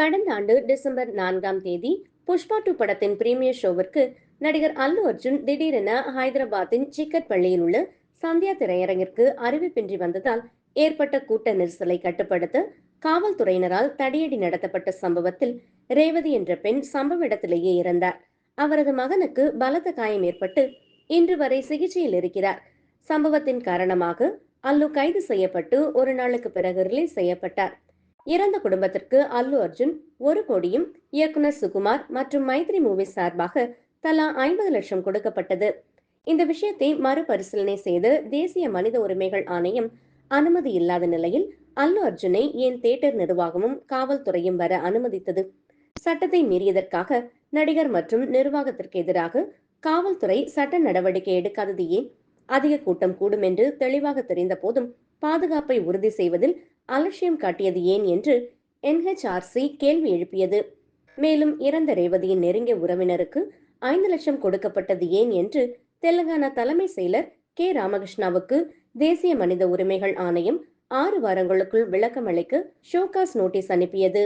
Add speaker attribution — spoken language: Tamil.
Speaker 1: கடந்த ஆண்டு டிசம்பர் நான்காம் தேதி புஷ்பா டூ படத்தின் பிரீமியர் ஷோவிற்கு நடிகர் அல்லு அர்ஜுன் திடீரென ஹைதராபாத்தின் சிக்கட் பள்ளியில் உள்ள சந்தியா திரையரங்கிற்கு அறிவிப்பின்றி வந்ததால் ஏற்பட்ட கூட்ட நெரிசலை கட்டுப்படுத்த காவல்துறையினரால் தடியடி நடத்தப்பட்ட சம்பவத்தில் ரேவதி என்ற பெண் சம்பவ இடத்திலேயே இறந்தார். அவரது மகனுக்கு பலத்த காயம் ஏற்பட்டு இன்று வரை சிகிச்சையில் இருக்கிறார். சம்பவத்தின் காரணமாக அல்லு கைது செய்யப்பட்டு ஒரு நாளுக்கு பிறகு ரிலீஸ் செய்யப்பட்டார். இறந்த குடும்பத்திற்கு அல்லு அர்ஜுன் ஒரு கோடியும் இயக்குனர் சுகுமார் மற்றும் மைத்ரி மூவிஸ் சார்பாக தலா ஐம்பது லட்சம் கொடுக்கப்பட்டது. இந்த விஷயத்தை மறுபரிசீலனை செய்து தேசிய மனித உரிமைகள் ஆணையம் அனுமதி இல்லாத நிலையில் அல்லு அர்ஜுனை ஏன் தியேட்டர் நிர்வாகமும் காவல்துறையும் வர அனுமதித்தது? சட்டத்தை மீறியதற்காக நடிகர் மற்றும் நிர்வாகத்திற்கு எதிராக காவல்துறை சட்ட நடவடிக்கை எடுக்காதது ஏன்? அதிக கூட்டம் கூடும் என்று தெளிவாக தெரிந்த போதும் பாதுகாப்பை உறுதி செய்வதில் அலட்சியம் காட்டியது ஏன் என்று என்ஹெச்ஆர்சி கேள்வி எழுப்பியது. மேலும் இறந்த ரேவதியின் நெருங்கிய உறவினருக்கு ஐந்து லட்சம் கொடுக்கப்பட்டது ஏன் என்று தெலுங்கானா தலைமை செயலர் கே. ராமகிருஷ்ணாவுக்கு தேசிய மனித உரிமைகள் ஆணையம் ஆறு வாரங்களுக்குள் விளக்கம் அளிக்க ஷோகாஸ் நோட்டீஸ் அனுப்பியது.